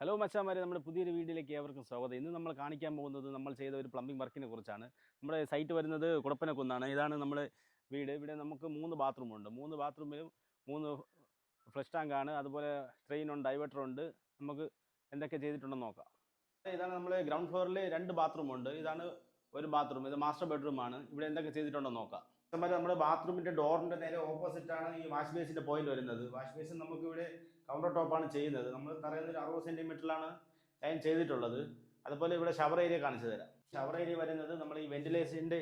Hello മച്ചാമാരെ നമ്മുടെ പുതിയൊരു വീഡിയോയിലേക്ക് ഏവർക്കും സ്വാഗതം. ഇന്ന് നമ്മൾ കാണിക്കാൻ പോകുന്നത് നമ്മൾ ചെയ്ത ഒരു പ്ലംബിംഗ് വർക്കിനെ കുറിച്ചാണ്. നമ്മുടെ സൈറ്റ് വരുന്നത് കുടപ്പനക്കുന്നാണ്. ഇതാണ് നമ്മുടെ വീട്. ഇവിടെ നമുക്ക് മൂന്ന് ബാത്റൂം ഉണ്ട്. മൂന്ന് ബാത്റൂമിലും മൂന്ന് ഫ്ലഷ് ടാങ്കാണ് അതുപോലെ ഡൈവേർട്ടർ ഉണ്ട് നമുക്ക് എന്തൊക്കെ ചെയ്തിട്ടുണ്ടെന്ന് നോക്കാം. ഇതാണ് നമ്മൾ ഗ്രൗണ്ട് ഫ്ലോറിൽ രണ്ട് ബാത്റൂം ഉണ്ട്. ഇതാണ് ഒരു ബാത്റൂം ഇത് മാസ്റ്റർ ബെഡ്റൂം ആണ്. ഇവിടെ എന്തൊക്കെ ചെയ്തിട്ടുണ്ടെന്ന് നോക്കാം. ഇതുമാതിരി നമ്മുടെ ബാത്റൂമിന്റെ ഡോറിന്റെ നേരെ ഓപ്പോസിറ്റ് ആണ് ഈ വാഷ് ബേസിന്റെ പോയിന്റ് വരുന്നത്. വാഷ് ബേസിൻ നമുക്ക് ഇവിടെ കൗണ്ടർ ടോപ്പാണ് ചെയ്യുന്നത്. നമ്മൾ തറയുന്ന ഒരു അറുപത് സെന്റിമീറ്ററിലാണ് ലൈൻ ചെയ്തിട്ടുള്ളത്. അതുപോലെ ഇവിടെ ഷവർ ഏരിയ കാണിച്ചു തരാം. ഷവർ ഏരിയ വരുന്നത് നമ്മൾ ഈ വെന്റിലേഷന്റെ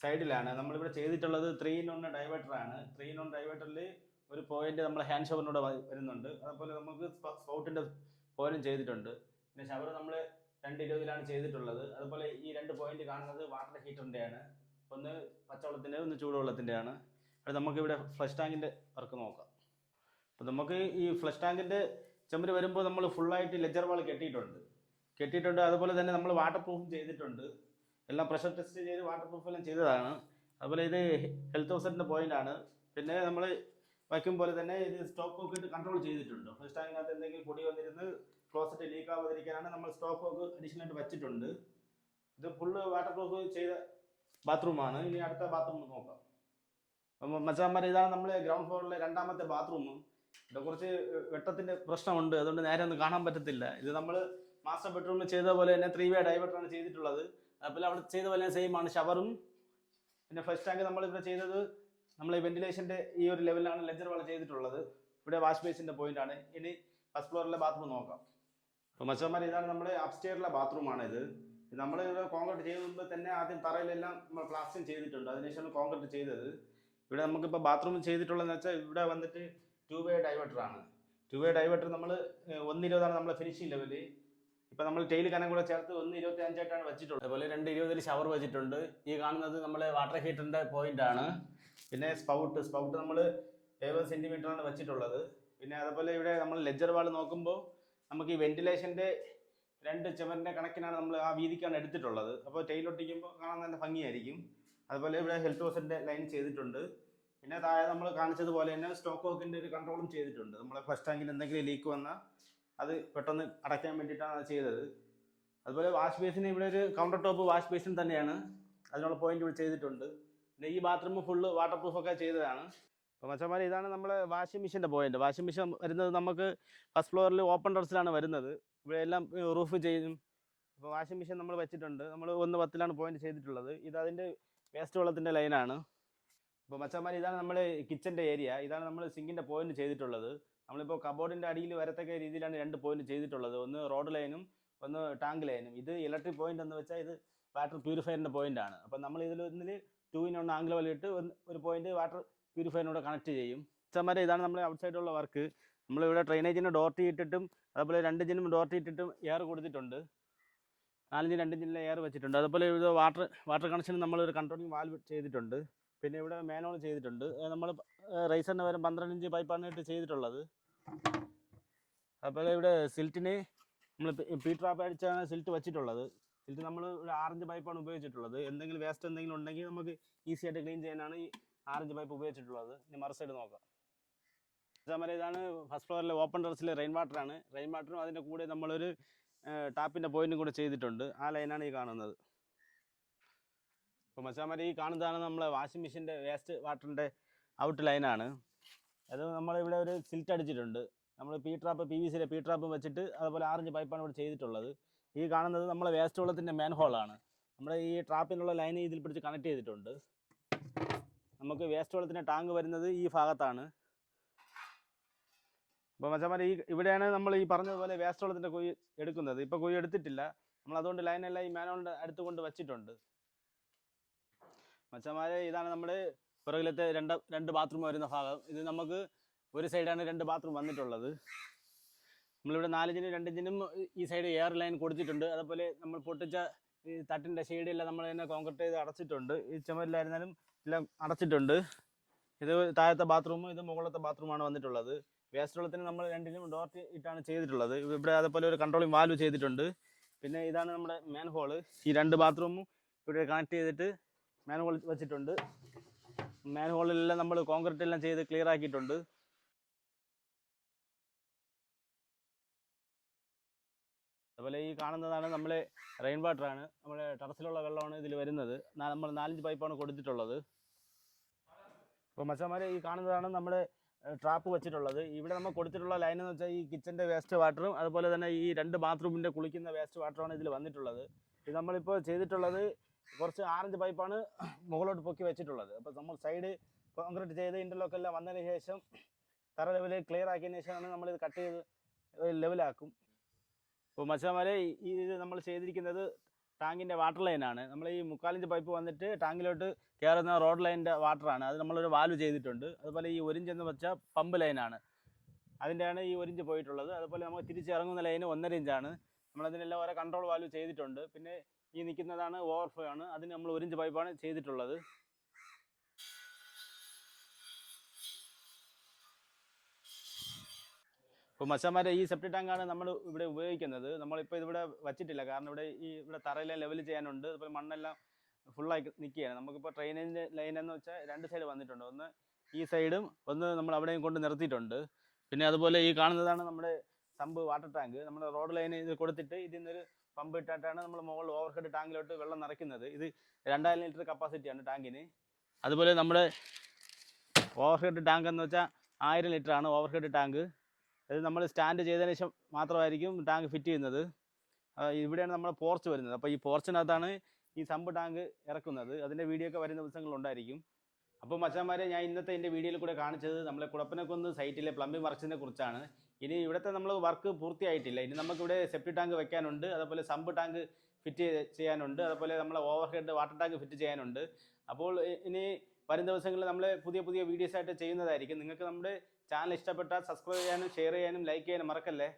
സൈഡിലാണ് നമ്മളിവിടെ ചെയ്തിട്ടുള്ളത് ത്രീ ഇൻ ഒന്ന് ഡൈവേർട്ടറാണ് ത്രീ ഇൻ ഒന്ന് ഡൈവേർട്ടറിൽ ഒരു പോയിന്റ് നമ്മൾ ഹാൻഡ് ഷവറിനൂടെ വരുന്നുണ്ട്. അതുപോലെ നമുക്ക് സ്പോട്ടിന്റെ പോയിന്റും ചെയ്തിട്ടുണ്ട്. പിന്നെ ഷവർ നമ്മൾ രണ്ട് ഇരുപതിലാണ് ചെയ്തിട്ടുള്ളത്. അതുപോലെ ഈ രണ്ട് പോയിന്റ് കാണുന്നത് വാട്ടർ ഹീറ്ററിന്റെയാണ് ഒന്ന് പച്ചവെള്ളത്തിന്റെ ഒന്ന് ചൂടുവെള്ളത്തിന്റെയാണ്. അത് നമുക്കിവിടെ ഫ്ലഷ് ടാങ്കിന്റെ വർക്ക് നോക്കാം. അപ്പോൾ നമുക്ക് ഈ ഫ്ലഷ് ടാങ്കിന്റെ ചെമ്പര് വരുമ്പോൾ നമ്മൾ ഫുള്ളായിട്ട് ലെജർ വാൾ കെട്ടിയിട്ടുണ്ട്. കെട്ടിയിട്ടുണ്ട് അതുപോലെ തന്നെ നമ്മൾ വാട്ടർ പ്രൂഫും ചെയ്തിട്ടുണ്ട്. എല്ലാം പ്രഷർ ടെസ്റ്റ് ചെയ്ത് വാട്ടർ പ്രൂഫ് എല്ലാം ചെയ്തതാണ്. അതുപോലെ ഇത് ഹെൽത്ത് ഓഫീസറിന്റെ പോയിന്റ് ആണ്. പിന്നെ നമ്മൾ വയ്ക്കും പോലെ തന്നെ ഇത് സ്റ്റോപ്പ് ഒക്കെ ഇട്ട് കൺട്രോൾ ചെയ്തിട്ടുണ്ട്. ഫ്ലഷ് ടാങ്കിനകത്ത് എന്തെങ്കിലും പൊടി വന്നിരുന്ന് ക്ലോസറ്റ് ലീക്ക് ആവാതിരിക്കാനാണ് നമ്മൾ സ്റ്റോപ്പ് ഒക്കെ അഡീഷണൽ ആയിട്ട് വെച്ചിട്ടുണ്ട്. ഇത് ഫുള്ള് വാട്ടർ പ്രൂഫ് ചെയ്ത ബാത്റൂമാണ്. ഇനി അടുത്ത ബാത്റൂം നോക്കാം. അപ്പം മച്ചാന്മാർ ഇതാണ് നമ്മൾ ഗ്രൗണ്ട് ഫ്ലോറിലെ രണ്ടാമത്തെ ബാത്റൂം. ഇവിടെ കുറച്ച് വെട്ടത്തിന്റെ പ്രശ്നമുണ്ട്. അതുകൊണ്ട് നേരെ ഒന്നും കാണാൻ പറ്റത്തില്ല. ഇത് നമ്മൾ മാസ്റ്റർ ബെഡ്റൂമിൽ ചെയ്ത പോലെ തന്നെ ത്രീ വേ ഡൈവേറ്ററാണ് ചെയ്തിട്ടുള്ളത്. അതുപോലെ അവിടെ ചെയ്ത പോലെ സെയിം ആണ് ഷവറും പിന്നെ ഫസ്റ്റ് ടാങ്ക് നമ്മൾ ഇവിടെ ചെയ്തത് നമ്മൾ വെന്റിലേഷന്റെ ഈ ഒരു ലെവലിലാണ് ലെജർ വളരെ ചെയ്തിട്ടുള്ളത്. ഇവിടെ വാഷ് ബേസിന്റെ പോയിന്റ് ആണ്. ഇനി ഫസ്റ്റ് ഫ്ലോറിലെ ബാത്റൂം നോക്കാം. അപ്പോൾ മച്ചന്മാർ ഇതാണ് നമ്മുടെ അപ്സ്റ്റെയറിലെ ബാത്റൂമാണ് ഇത് നമ്മൾ കോൺക്രീറ്റ് ചെയ്ത് മുമ്പ് തന്നെ ആദ്യം തറയിലെല്ലാം നമ്മൾ പ്ലാസ്റ്റിംഗ് ചെയ്തിട്ടുണ്ട്. അതിനുശേഷം കോൺക്രീറ്റ് ചെയ്തത്. ഇവിടെ നമുക്കിപ്പോൾ ബാത്റൂം ചെയ്തിട്ടുള്ളതെന്ന് വെച്ചാൽ ഇവിടെ വന്നിട്ട് ടു വേ ഡൈവേർട്ടറാണ് ടു വേ ഡൈവേർട്ടർ നമ്മൾ ഒന്നിരുപതാണ് നമ്മളെ ഫിനിഷിംഗ് ലെവൽ ഇപ്പം നമ്മൾ ടൈൽ കനം കൂടെ ചേർത്ത് ഒന്ന് ഇരുപത്തി അഞ്ചായിട്ടാണ് വെച്ചിട്ടുള്ളത്. അതുപോലെ രണ്ട് ഇരുപതിൽ ഷവർ വെച്ചിട്ടുണ്ട്. ഈ കാണുന്നത് നമ്മൾ വാട്ടർ ഹീറ്ററിന്റെ പോയിന്റ് ആണ്. പിന്നെ സ്പൗട്ട് സ്പൗട്ട് നമ്മൾ എഴുപത് ആണ് വെച്ചിട്ടുള്ളത്. പിന്നെ അതുപോലെ ഇവിടെ നമ്മൾ ലെജർ വാൾ നോക്കുമ്പോൾ നമുക്ക് ഈ വെന്റിലേഷന്റെ രണ്ട് ചുമരിന്റെ കണക്കിനാണ് നമ്മൾ ആ വീതിക്കാണ് എടുത്തിട്ടുള്ളത്. അപ്പോൾ ടൈലൊട്ടിക്കുമ്പോൾ കാണാൻ നല്ല ഭംഗിയായിരിക്കും. അതുപോലെ ഇവിടെ ഹെൽത്ത് ഹോസിന്റെ ലൈൻ ചെയ്തിട്ടുണ്ട്. പിന്നെ താഴെ നമ്മൾ കാണിച്ചതുപോലെ തന്നെ സ്റ്റോക്ക് വർക്കിന്റെ ഒരു കൺട്രോളും ചെയ്തിട്ടുണ്ട്. നമ്മളെ ഫസ്റ്റ് ടാങ്കിൽ എന്തെങ്കിലും ലീക്ക് വന്നാൽ അത് പെട്ടെന്ന് അടയ്ക്കാൻ വേണ്ടിയിട്ടാണ് അത് ചെയ്തത്. അതുപോലെ വാഷ് ബേസിന് ഇവിടെ ഒരു കൗണ്ടർ ടോപ്പ് വാഷ് ബേസിൻ തന്നെയാണ്. അതിനുള്ള പോയിന്റ് ഇവിടെ ചെയ്തിട്ടുണ്ട്. പിന്നെ ഈ ബാത്റൂം ഫുള്ള് വാട്ടർ പ്രൂഫൊക്കെ ചെയ്തതാണ്. അപ്പോൾ മച്ചന്മാർ ഇതാണ് നമ്മൾ വാഷിംഗ് മെഷീന്റെ പോയിന്റ് വാഷിംഗ് മെഷീൻ വരുന്നത് നമുക്ക് ഫസ്റ്റ് ഫ്ലോറിൽ ഓപ്പൺ ടെറസിലാണ് വരുന്നത്. ഇവിടെ എല്ലാം റൂഫ് ചെയ്യും. അപ്പോൾ വാഷിംഗ് മെഷീൻ നമ്മൾ വെച്ചിട്ടുണ്ട്. നമ്മൾ ഒന്ന് പത്തിലാണ് പോയിന്റ് ചെയ്തിട്ടുള്ളത്. ഇത് അതിന്റെ വേസ്റ്റ് വെള്ളത്തിന്റെ ലൈനാണ് അപ്പോൾ മച്ചന്മാർ ഇതാണ് നമ്മൾ കിച്ചന്റെ ഏരിയ ഇതാണ് നമ്മൾ സിങ്കിന്റെ പോയിന്റ് ചെയ്തിട്ടുള്ളത്. നമ്മളിപ്പോൾ കബോർഡിന്റെ അടിയിൽ വരത്തക്ക രീതിയിലാണ് രണ്ട് പോയിന്റ് ചെയ്തിട്ടുള്ളത്. ഒന്ന് റോഡ് ലൈനും ഒന്ന് ടാങ്ക് ലൈനും ഇത് ഇലക്ട്രിക് പോയിന്റ് എന്ന് വെച്ചാൽ ഇത് വാട്ടർ പ്യൂരിഫയറിന്റെ പോയിന്റ് ആണ്. അപ്പോൾ നമ്മൾ ഇതിൽ ഒന്നിൽ ടൂ ഇൻ വലിയിട്ട് ഒരു പോയിന്റ് വാട്ടർ പ്യൂരിഫയറിനോട് കണക്ട് ചെയ്യും. മച്ചന്മാരെ ഇതാണ് നമ്മൾ ഔട്ട് സൈഡുള്ള വർക്ക് നമ്മളിവിടെ ഡ്രെയിനേജിന് ഡോർട്ടി ഇട്ടിട്ടും അതുപോലെ രണ്ട് ജിനും ഡോർട്ടി ഇട്ടിട്ടും എയർ കൊടുത്തിട്ടുണ്ട്. നാലഞ്ച് രണ്ട് ജില്ല എയർ വെച്ചിട്ടുണ്ട്. അതുപോലെ ഇത് വാട്ടർ വാട്ടർ കണക്ഷന് നമ്മളൊരു കൺട്രോളിങ് വാൽവ് ചെയ്തിട്ടുണ്ട്. പിന്നെ ഇവിടെ മാനോൾ ചെയ്തിട്ടുണ്ട്. നമ്മൾ റൈസറിന് വരെ പന്ത്രണ്ട് ഇഞ്ച് പൈപ്പാണ് ഇട്ട് ചെയ്തിട്ടുള്ളത്. അതുപോലെ ഇവിടെ സിൽറ്റിന് നമ്മൾ പീ ട്രാപ്പ് അടിച്ചാണ് സിൽറ്റ് വെച്ചിട്ടുള്ളത്. സിൽറ്റ് നമ്മൾ ഒരു ആറഞ്ച് പൈപ്പാണ് ഉപയോഗിച്ചിട്ടുള്ളത്. എന്തെങ്കിലും വേസ്റ്റ് എന്തെങ്കിലും ഉണ്ടെങ്കിൽ നമുക്ക് ഈസി ആയിട്ട് ക്ലീൻ ചെയ്യാനാണ് ഈ ആറഞ്ച് പൈപ്പ് ഉപയോഗിച്ചിട്ടുള്ളത് ഇനി മറു സൈഡ് നോക്കാം. അതേമാതിരി ഇതാണ് ഫസ്റ്റ് ഫ്ലോറിലെ ഓപ്പൺ ടെറസിലെ റെയിൻ വാട്ടറാണ് റെയിൻ വാട്ടറും അതിന്റെ കൂടെ നമ്മളൊരു ടാപ്പിന്റെ പോയിന്റും കൂടെ ചെയ്തിട്ടുണ്ട്. ആ ലൈനാണ് ഈ കാണുന്നത്. ഇപ്പോൾ മച്ചാമാരി ഈ കാണുന്നതാണ് നമ്മളെ വാഷിംഗ് മെഷീന്റെ വേസ്റ്റ് വാട്ടറിന്റെ ഔട്ട് ലൈനാണ് അത് നമ്മളിവിടെ ഒരു സിൽറ്റ് അടിച്ചിട്ടുണ്ട്. നമ്മൾ പി ട്രാപ്പ് പി വി സിയിലെ പി ട്രാപ്പ് വെച്ചിട്ട് അതുപോലെ ആറഞ്ച് പൈപ്പാണ് ഇവിടെ ചെയ്തിട്ടുള്ളത്. ഈ കാണുന്നത് നമ്മളെ വേസ്റ്റ് വെള്ളത്തിന്റെ മെയിൻ ഹോളാണ് നമ്മുടെ ഈ ട്രാപ്പിനുള്ള ലൈൻ ഇതിൽ പിടിച്ച് കണക്ട് ചെയ്തിട്ടുണ്ട്. നമുക്ക് വേസ്റ്റ് വെള്ളത്തിന്റെ ടാങ്ക് വരുന്നത് ഈ ഭാഗത്താണ്. അപ്പോൾ മച്ചമാരെ ഈ ഇവിടെയാണ് നമ്മൾ ഈ പറഞ്ഞതുപോലെ വേസ്റ്റ് വെള്ളത്തിന്റെ കുഴി എടുക്കുന്നത്. ഇപ്പോൾ കുഴി എടുത്തിട്ടില്ല. നമ്മൾ അതുകൊണ്ട് ലൈനെല്ലാം ഈ മാനോളിന്റെ അടുത്ത് കൊണ്ട് വെച്ചിട്ടുണ്ട്. മച്ചന്മാരെ ഇതാണ് നമ്മൾ പുറകിലത്തെ രണ്ട് രണ്ട് ബാത്റൂം വരുന്ന ഭാഗം. ഇത് നമുക്ക് ഒരു സൈഡാണ് രണ്ട് ബാത്റൂം വന്നിട്ടുള്ളത്. നമ്മളിവിടെ നാലിഞ്ചിനും രണ്ടിഞ്ചിനും ഈ സൈഡ് എയർ ലൈൻ കൊടുത്തിട്ടുണ്ട്. അതുപോലെ നമ്മൾ പൊട്ടിച്ച ഈ തട്ടിന്റെ ഷെയ്ഡെല്ലാം നമ്മൾ തന്നെ കോൺക്രീറ്റ് ചെയ്ത് അടച്ചിട്ടുണ്ട്. ഈ ചുമരിലായിരുന്നാലും എല്ലാം അടച്ചിട്ടുണ്ട്. ഇത് താഴത്തെ ബാത്റൂം ഇത് മുകളിലത്തെ ബാത്റൂമാണ് വന്നിട്ടുള്ളത്. വേസ്റ്റ് വെള്ളത്തിന് നമ്മൾ രണ്ടിനും ഡോർട്ട് ഇട്ടാണ് ചെയ്തിട്ടുള്ളത്. ഇവിടെ അതേപോലെ ഒരു കൺട്രോളിങ് വാൽവ് ചെയ്തിട്ടുണ്ട്. പിന്നെ ഇതാണ് നമ്മുടെ മാൻ ഹോൾ ഈ രണ്ട് ബാത്റൂമും ഇവിടെ കണക്ട് ചെയ്തിട്ട് മാൻ ഹോൾ വെച്ചിട്ടുണ്ട്. മാൻ ഹോളിലെല്ലാം നമ്മൾ കോൺക്രീറ്റ് എല്ലാം ചെയ്ത് ക്ലിയർ ആക്കിയിട്ടുണ്ട്. അതുപോലെ ഈ കാണുന്നതാണ് നമ്മൾ റെയിൻ വാട്ടറാണ് നമ്മുടെ ടെറസിലുള്ള വെള്ളമാണ് ഇതിൽ വരുന്നത്. നമ്മൾ നാലഞ്ച് പൈപ്പാണ് കൊടുത്തിട്ടുള്ളത്. അപ്പോൾ മച്ചന്മാരെ ഈ കാണുന്നതാണ് നമ്മൾ ട്രാപ്പ് വെച്ചിട്ടുള്ളത്. ഇവിടെ നമ്മൾ കൊടുത്തിട്ടുള്ള ലൈൻ എന്ന് വെച്ചാൽ ഈ കിച്ചന്റെ വേസ്റ്റ് വാട്ടറും അതുപോലെ തന്നെ ഈ രണ്ട് ബാത്റൂമിന്റെ കുളിക്കുന്ന വേസ്റ്റ് വാട്ടറും ആണ് ഇതിൽ വന്നിട്ടുള്ളത്. ഇത് നമ്മളിപ്പോൾ ചെയ്തിട്ടുള്ളത് കുറച്ച് ആറഞ്ച് പൈപ്പാണ് മുകളിലോട്ട് പൊക്കി വെച്ചിട്ടുള്ളത്. അപ്പോൾ നമ്മൾ സൈഡ് കോൺക്രീറ്റ് ചെയ്ത് ഇന്റർലോക്ക് എല്ലാം വന്നതിന് ശേഷം തറ ലെവൽ ക്ലിയർ ആക്കിയതിന് ശേഷമാണ് നമ്മളിത് കട്ട് ചെയ്ത് ലെവലാക്കും അപ്പോൾ മച്ചാമാരെ ഈ ഇത് നമ്മൾ ചെയ്തിരിക്കുന്നത് ടാങ്കിന്റെ വാട്ടർ ലൈനാണ്. നമ്മൾ ഈ മുക്കാലിഞ്ച് പൈപ്പ് വന്നിട്ട് ടാങ്കിലോട്ട് കയറുന്ന റോഡ് ലൈനിന്റെ വാട്ടറാണ്. അത് നമ്മളൊരു വാൽവ് ചെയ്തിട്ടുണ്ട്. അതുപോലെ ഈ ഒരിഞ്ച് എന്ന് വെച്ചാൽ പമ്പ് ലൈനാണ്. അതിന്റെയാണ് ഈ ഒരിഞ്ച് പോയിട്ടുള്ളത്. അതുപോലെ നമുക്ക് തിരിച്ചിറങ്ങുന്ന ലൈന് ഒന്നര ഇഞ്ചാണ്. നമ്മളതിനെല്ലാം ഓരോ കൺട്രോൾ വാൽവ് ചെയ്തിട്ടുണ്ട്. പിന്നെ ഈ നിൽക്കുന്നതാണ് ഓവർഫ്ലോ ആണ്. അതിന് നമ്മൾ ഒരിഞ്ച് പൈപ്പാണ് ചെയ്തിട്ടുള്ളത്. ഇപ്പോൾ മച്ചാന്മാരെ ഈ സെപ്റ്റി ടാങ്കാണ് നമ്മൾ ഇവിടെ ഉപയോഗിക്കുന്നത്. നമ്മളിപ്പോൾ ഇതിവിടെ വച്ചിട്ടില്ല. കാരണം ഇവിടെ ഈ ഇവിടെ തറയിലെല്ലാം ലെവൽ ചെയ്യാനുണ്ട്. അതുപോലെ മണ്ണെല്ലാം ഫുള്ളായി നിൽക്കുകയാണ് നമുക്കിപ്പോൾ ട്രെയിനിന്റെ ലൈൻ എന്ന് വെച്ചാൽ രണ്ട് സൈഡ് വന്നിട്ടുണ്ട്. ഒന്ന് ഈ സൈഡും ഒന്ന് നമ്മൾ അവിടെയും കൊണ്ട് നിർത്തിയിട്ടുണ്ട്. പിന്നെ അതുപോലെ ഈ കാണുന്നതാണ് നമ്മുടെ സമ്പ് വാട്ടർ ടാങ്ക് നമ്മുടെ റോഡ് ലൈൻ ഇത് കൊടുത്തിട്ട് ഇതിൽ നിന്നൊരു പമ്പ് ഇട്ടിട്ടാണ് നമ്മൾ മുകളിൽ ഓവർ ഹെഡ് ടാങ്കിലോട്ട് വെള്ളം നിറയ്ക്കുന്നത്. ഇത് രണ്ടായിരം ലിറ്റർ കപ്പാസിറ്റിയാണ് ടാങ്കിന് അതുപോലെ നമ്മുടെ ഓവർ ഹെഡ് ടാങ്ക് എന്ന് വെച്ചാൽ ആയിരം ലിറ്റർ ആണ് ഓവർ ഹെഡ് ടാങ്ക് ഇത് നമ്മൾ സ്റ്റാൻഡ് ചെയ്തതിന് ശേഷം മാത്രമായിരിക്കും ടാങ്ക് ഫിറ്റ് ചെയ്യുന്നത്. ഇവിടെയാണ് നമ്മുടെ പോർച്ച് വരുന്നത്. അപ്പോൾ ഈ പോർച്ചിനകത്താണ് ഈ സമ്പ് ടാങ്ക് ഇറക്കുന്നത്. അതിന്റെ വീഡിയോ ഒക്കെ വരുന്ന ദിവസങ്ങളുണ്ടായിരിക്കും അപ്പോൾ മച്ചാന്മാരെ ഞാൻ ഇന്നത്തെ എന്റെ വീഡിയോയിൽ കൂടെ കാണിച്ചത് നമ്മളെ കുടപ്പനക്കുന്ന് സൈറ്റിലെ പ്ലംബിംഗ് വർക്ക്സിനെ കുറിച്ചാണ്. ഇനി ഇവിടുത്തെ നമ്മൾ വർക്ക് പൂർത്തിയായിട്ടില്ല. ഇനി നമുക്കിവിടെ സെപ്റ്റി ടാങ്ക് വെക്കാനുണ്ട്. അതുപോലെ സമ്പ് ടാങ്ക് ഫിറ്റ് ചെയ്യാനുണ്ട്. അതുപോലെ നമ്മളെ over head water tank fit ചെയ്യാനുണ്ട്. അപ്പോൾ ഇനി വരും ദിവസങ്ങളിൽ നമ്മൾ പുതിയ പുതിയ വീഡിയോസ് ആയിട്ട് ചെയ്യുന്നതായിരിക്കും. നിങ്ങൾക്ക് നമ്മുടെ ചാനൽ ഇഷ്ടപ്പെട്ടാൽ സബ്സ്ക്രൈബ് ചെയ്യാനും ഷെയർ ചെയ്യാനും ലൈക്ക് ചെയ്യാനും മറക്കല്ലേ?